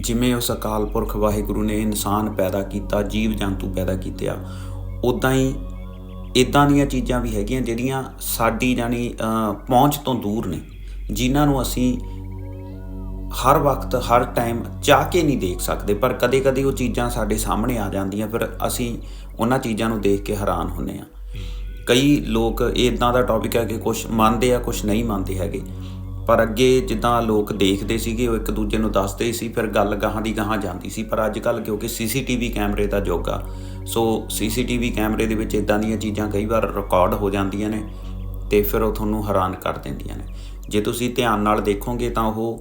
ਜਿਵੇਂ ਉਸ ਅਕਾਲ ਪੁਰਖ ਵਾਹਿਗੁਰੂ ਨੇ ਇਨਸਾਨ ਪੈਦਾ ਕੀਤਾ, ਜੀਵ ਜੰਤੂ ਪੈਦਾ ਕੀਤਿਆ ਉਦਾਂ ਹੀ ਇਦਾਂ ਦੀਆਂ ਚੀਜ਼ਾਂ ਵੀ ਹੈਗੀਆਂ ਜਿਹੜੀਆਂ ਸਾਡੀ ਜਾਨੀ ਪਹੁੰਚ ਤੋਂ ਦੂਰ ਨੇ, ਜਿਨ੍ਹਾਂ ਨੂੰ ਅਸੀਂ ਹਰ ਵਕਤ, ਹਰ ਟਾਈਮ ਚਾਹ ਕੇ ਨਹੀਂ ਦੇਖ ਸਕਦੇ, ਪਰ ਕਦੇ-ਕਦੇ ਉਹ ਚੀਜ਼ਾਂ ਸਾਡੇ ਸਾਹਮਣੇ ਆ ਜਾਂਦੀਆਂ, ਫਿਰ ਅਸੀਂ ਉਹਨਾਂ ਚੀਜ਼ਾਂ ਨੂੰ ਦੇਖ ਕੇ ਹੈਰਾਨ ਹੁੰਨੇ ਆ ਕਈ ਲੋਕ ਇਹ ਇਦਾਂ ਦਾ ਟੌਪਿਕ ਹੈ ਕਿ ਕੁਝ ਮੰਨਦੇ ਆ ਕੁਝ ਨਹੀਂ ਮੰਨਦੇ ਹੈਗੇ। ਪਰ ਅੱਗੇ ਜਿੱਦਾਂ ਲੋਕ ਦੇਖਦੇ ਸੀਗੇ, ਉਹ ਇੱਕ ਦੂਜੇ ਨੂੰ ਦੱਸਦੇ ਸੀ, ਫਿਰ ਗੱਲ ਗਾਹਾਂ ਦੀ ਗਾਹਾਂ ਜਾਂਦੀ ਸੀ। ਪਰ ਅੱਜ ਕੱਲ ਕਿਉਂਕਿ ਸੀਸੀਟੀਵੀ ਕੈਮਰੇ ਦਾ ਯੁੱਗ ਆ, ਸੋ ਸੀਸੀਟੀਵੀ ਕੈਮਰੇ ਦੇ ਵਿੱਚ ਇਦਾਂ ਦੀਆਂ ਚੀਜ਼ਾਂ ਕਈ ਵਾਰ ਰਿਕਾਰਡ ਹੋ ਜਾਂਦੀਆਂ ਨੇ ਤੇ ਫਿਰ ਉਹ ਤੁਹਾਨੂੰ ਹੈਰਾਨ ਕਰ ਦਿੰਦੀਆਂ ਨੇ। ਜੇ ਤੁਸੀਂ ਧਿਆਨ ਨਾਲ ਦੇਖੋਗੇ ਤਾਂ ਉਹ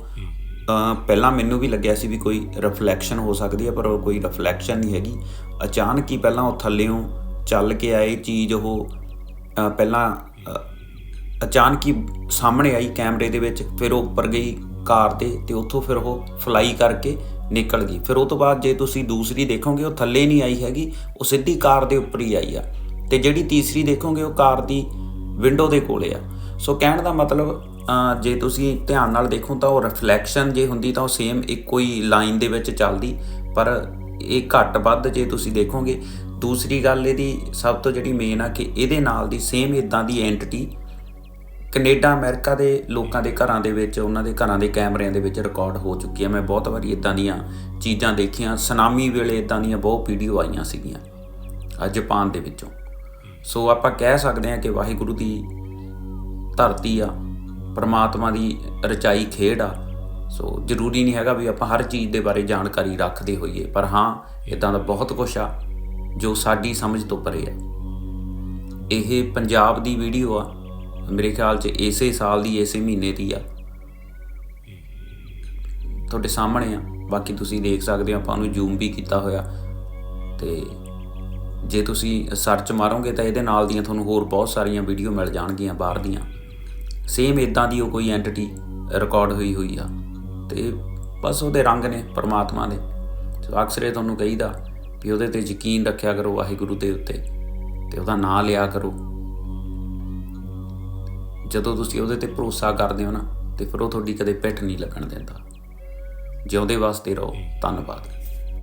ਪਹਿਲਾਂ ਮੈਨੂੰ ਵੀ ਲੱਗਿਆ ਸੀ ਵੀ ਕੋਈ ਰਿਫਲੈਕਸ਼ਨ ਹੋ ਸਕਦੀ ਹੈ, ਪਰ ਉਹ ਕੋਈ ਰਿਫਲੈਕਸ਼ਨ ਨਹੀਂ ਹੈਗੀ। ਅਚਾਨਕ ਹੀ ਪਹਿਲਾਂ ਉਹ ਥੱਲਿਓਂ ਚੱਲ ਕੇ ਆਏ ਚੀਜ਼ ਉਹ ਪਹਿਲਾਂ ਅਚਾਨਕ ਹੀ ਸਾਹਮਣੇ ਆਈ ਕੈਮਰੇ ਦੇ ਵਿੱਚ, ਫਿਰ ਉਹ ਉੱਪਰ ਗਈ ਕਾਰ ਤੇ ਤੇ ਉੱਥੋਂ ਫਿਰ ਉਹ ਫਲਾਈ ਕਰਕੇ ਨਿਕਲ ਗਈ। ਫਿਰ ਉਹ ਤੋਂ ਬਾਅਦ ਜੇ ਤੁਸੀਂ ਦੂਸਰੀ ਦੇਖੋਗੇ, ਉਹ ਥੱਲੇ ਨਹੀਂ ਆਈ ਹੈਗੀ, ਉਹ ਸਿੱਧੀ ਕਾਰ ਦੇ ਉੱਪਰ ਹੀ ਆਈ ਆ। ਤੇ ਜਿਹੜੀ ਤੀਸਰੀ ਦੇਖੋਗੇ, ਉਹ ਕਾਰ ਦੀ ਵਿੰਡੋ ਦੇ ਕੋਲੇ ਆ। ਸੋ ਕਹਿਣ ਦਾ ਮਤਲਬ ਜੇ ਤੁਸੀਂ ਧਿਆਨ ਨਾਲ ਦੇਖੋ ਤਾਂ ਉਹ ਰਿਫਲੈਕਸ਼ਨ ਜੇ ਹੁੰਦੀ ਤਾਂ ਉਹ ਸੇਮ ਇੱਕੋ ਹੀ ਲਾਈਨ ਦੇ ਵਿੱਚ ਚੱਲਦੀ। ਪਰ ਇਹ ਘੱਟ ਵੱਧ ਜੇ ਤੁਸੀਂ ਦੇਖੋਗੇ, ਦੂਸਰੀ ਗੱਲ ਇਹਦੀ ਸਭ ਤੋਂ ਜਿਹੜੀ ਮੇਨ ਆ ਕਿ ਇਹਦੇ ਨਾਲ ਦੀ ਸੇਮ ਇਦਾਂ ਦੀ ਐਂਟੀਟੀ ਕੈਨੇਡਾ, ਅਮਰੀਕਾ ਦੇ ਲੋਕਾਂ ਦੇ ਘਰਾਂ ਦੇ ਵਿੱਚ, ਉਹਨਾਂ ਦੇ ਘਰਾਂ ਦੇ ਕੈਮਰਿਆਂ ਦੇ ਵਿੱਚ ਰਿਕਾਰਡ ਹੋ ਚੁੱਕੀ ਹੈ। ਮੈਂ ਬਹੁਤ ਵਾਰੀ ਇਦਾਂ ਦੀਆਂ ਚੀਜ਼ਾਂ ਦੇਖੀਆਂ। ਸੁਨਾਮੀ ਵੇਲੇ ਇਦਾਂ ਦੀਆਂ ਬਹੁਤ ਵੀਡੀਓ ਆਈਆਂ ਸੀਗੀਆਂ ਅੱਜ ਜਾਪਾਨ ਦੇ ਵਿੱਚੋਂ। ਸੋ ਆਪਾਂ ਕਹਿ ਸਕਦੇ ਹਾਂ ਕਿ ਵਾਹਿਗੁਰੂ ਦੀ ਧਰਤੀ ਆ, ਪਰਮਾਤਮਾ ਦੀ ਰਚਾਈ ਖੇਡ ਆ। ਸੋ ਜ਼ਰੂਰੀ ਨਹੀਂ ਹੈਗਾ ਵੀ ਆਪਾਂ ਹਰ ਚੀਜ਼ ਦੇ ਬਾਰੇ ਜਾਣਕਾਰੀ ਰੱਖਦੇ ਹੋਈਏ, ਪਰ ਹਾਂ ਇਦਾਂ ਦਾ ਬਹੁਤ ਕੁਝ ਆ ਜੋ ਸਾਡੀ ਸਮਝ ਤੋਂ ਪਰੇ ਆ। ਇਹ ਪੰਜਾਬ ਦੀ ਵੀਡੀਓ ਆ। ਮੇਰੇ ਖਿਆਲ 'ਚ ਇਸੇ ਸਾਲ ਦੀ, ਇਸੇ ਮਹੀਨੇ ਦੀ ਆ। ਤੁਹਾਡੇ ਸਾਹਮਣੇ ਆ। ਬਾਕੀ ਤੁਸੀਂ ਦੇਖ ਸਕਦੇ ਹੋ, ਆਪਾਂ ਨੂੰ ਜ਼ੂਮ ਵੀ ਕੀਤਾ ਹੋਇਆ। ਤੇ ਜੇ ਤੁਸੀਂ ਸਰਚ ਮਾਰੋਗੇ ਤਾਂ ਇਹਦੇ ਨਾਲ ਦੀਆਂ ਤੁਹਾਨੂੰ ਹੋਰ ਬਹੁਤ ਸਾਰੀਆਂ ਵੀਡੀਓ ਮਿਲ ਜਾਣਗੀਆਂ ਬਾਹਰ ਦੀਆਂ। ਸੇਮ ਇਦਾਂ ਦੀ ਉਹ ਕੋਈ ਐਂਟੀਟੀ ਰਿਕਾਰਡ ਹੋਈ ਹੋਈ ਆ। ਤੇ ਬਸ ਉਹਦੇ ਰੰਗ ਨੇ, ਪਰਮਾਤਮਾ ਦੇ। ਸੋ ਅਕਸਰ ਇਹ ਤੁਹਾਨੂੰ ਕਹੀਦਾ ਵੀ ਉਹਦੇ ਤੇ ਯਕੀਨ ਰੱਖਿਆ ਕਰੋ ਵਾਹਿਗੁਰੂ ਦੇ ਉੱਤੇ। ਤੇ ਉਹਦਾ ਨਾਮ ਲਿਆ ਕਰੋ। ਜਦੋਂ ਤੁਸੀਂ ਉਹਦੇ ਤੇ ਭਰੋਸਾ ਕਰਦੇ ਹੋ ਨਾ ਤੇ ਫਿਰ ਉਹ ਤੁਹਾਡੀ ਕਦੇ ਪਿੱਠ ਨਹੀਂ ਲੱਗਣ ਦਿੰਦਾ। ਜਿਉਂਦੇ ਵਾਸਤੇ ਰਹੋ। ਧੰਨਵਾਦ।